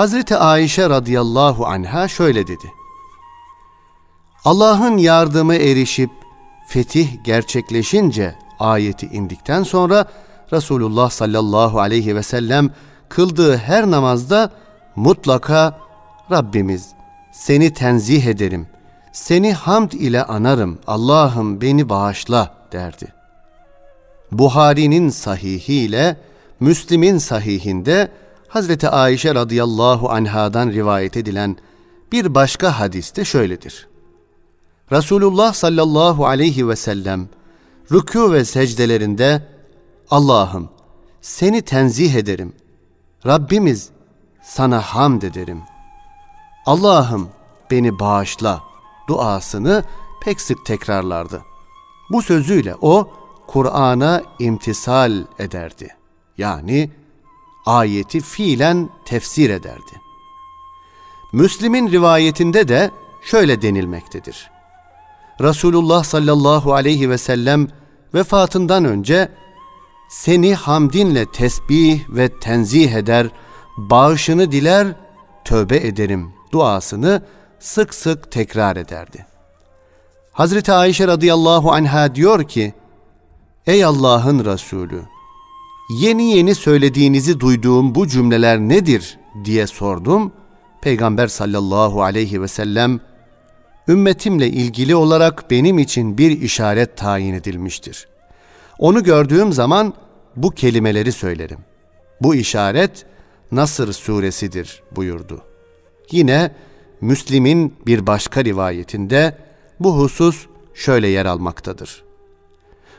Hazreti Ayşe radıyallahu anha şöyle dedi. Allah'ın yardımı erişip fetih gerçekleşince ayeti indikten sonra Resulullah sallallahu aleyhi ve sellem kıldığı her namazda mutlaka Rabbimiz seni tenzih ederim. Seni hamd ile anarım. Allah'ım beni bağışla derdi. Buhari'nin sahihiyle Müslim'in sahihinde Hazreti Ayşe radıyallahu anhadan rivayet edilen bir başka hadiste şöyledir. Resulullah sallallahu aleyhi ve sellem rükû ve secdelerinde Allah'ım seni tenzih ederim. Rabbimiz sana hamd ederim. Allah'ım beni bağışla duasını pek sık tekrarlardı. Bu sözüyle o Kur'an'a imtisal ederdi. Yani ayeti fiilen tefsir ederdi. Müslim'in rivayetinde de şöyle denilmektedir. Resulullah sallallahu aleyhi ve sellem vefatından önce seni hamdinle tesbih ve tenzih eder, bağışını diler, tövbe ederim duasını sık sık tekrar ederdi. Hazreti Ayşe radıyallahu anha diyor ki, Ey Allah'ın Resulü, yeni yeni söylediğinizi duyduğum bu cümleler nedir diye sordum. Peygamber sallallahu aleyhi ve sellem, ümmetimle ilgili olarak benim için bir işaret tayin edilmiştir. Onu gördüğüm zaman bu kelimeleri söylerim. Bu işaret Nasır suresidir buyurdu. Yine Müslim'in bir başka rivayetinde bu husus şöyle yer almaktadır.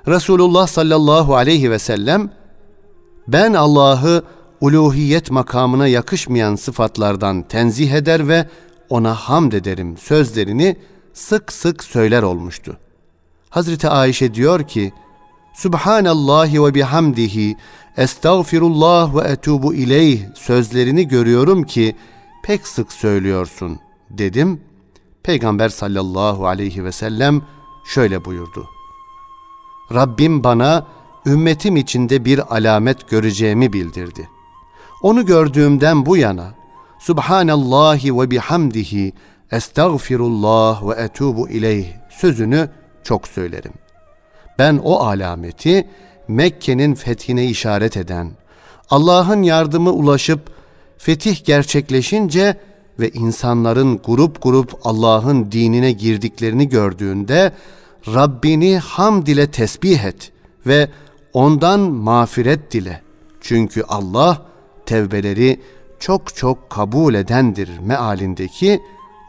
Resulullah sallallahu aleyhi ve sellem ben Allah'ı uluhiyet makamına yakışmayan sıfatlardan tenzih eder ve ona hamd ederim sözlerini sık sık söyler olmuştu. Hazreti Ayşe diyor ki, Subhanallahi ve bihamdihi, estağfirullah ve etubu ileyh sözlerini görüyorum ki pek sık söylüyorsun dedim. Peygamber sallallahu aleyhi ve sellem şöyle buyurdu. Rabbim bana ümmetim içinde bir alamet göreceğimi bildirdi. Onu gördüğümden bu yana Subhanallahi ve bihamdihi estağfirullah ve etubu ileyh sözünü çok söylerim. Ben o alameti Mekke'nin fethine işaret eden, Allah'ın yardımı ulaşıp fetih gerçekleşince ve insanların grup grup Allah'ın dinine girdiklerini gördüğünde Rabbini hamd ile tesbih et ve ondan mağfiret dile. Çünkü Allah tevbeleri çok çok kabul edendir mealindeki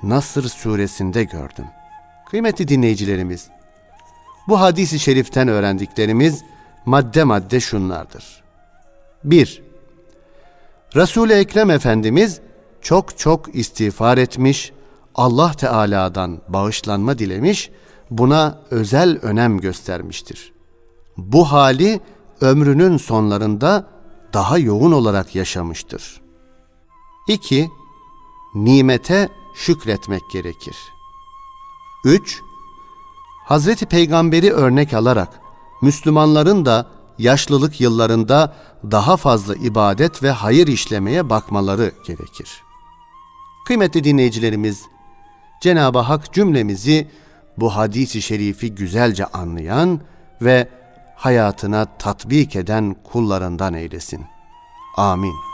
Nasır suresinde gördüm. Kıymetli dinleyicilerimiz, bu hadisi şeriften öğrendiklerimiz madde madde şunlardır. 1. Resul-i Ekrem Efendimiz çok çok istiğfar etmiş, Allah Teala'dan bağışlanma dilemiş, buna özel önem göstermiştir. Bu hali ömrünün sonlarında daha yoğun olarak yaşamıştır. 2. Nimete şükretmek gerekir. 3. Hazreti Peygamberi örnek alarak Müslümanların da yaşlılık yıllarında daha fazla ibadet ve hayır işlemeye bakmaları gerekir. Kıymetli dinleyicilerimiz, Cenab-ı Hak cümlemizi bu hadisi şerifi güzelce anlayan ve hayatına tatbik eden kullarından eylesin. Amin.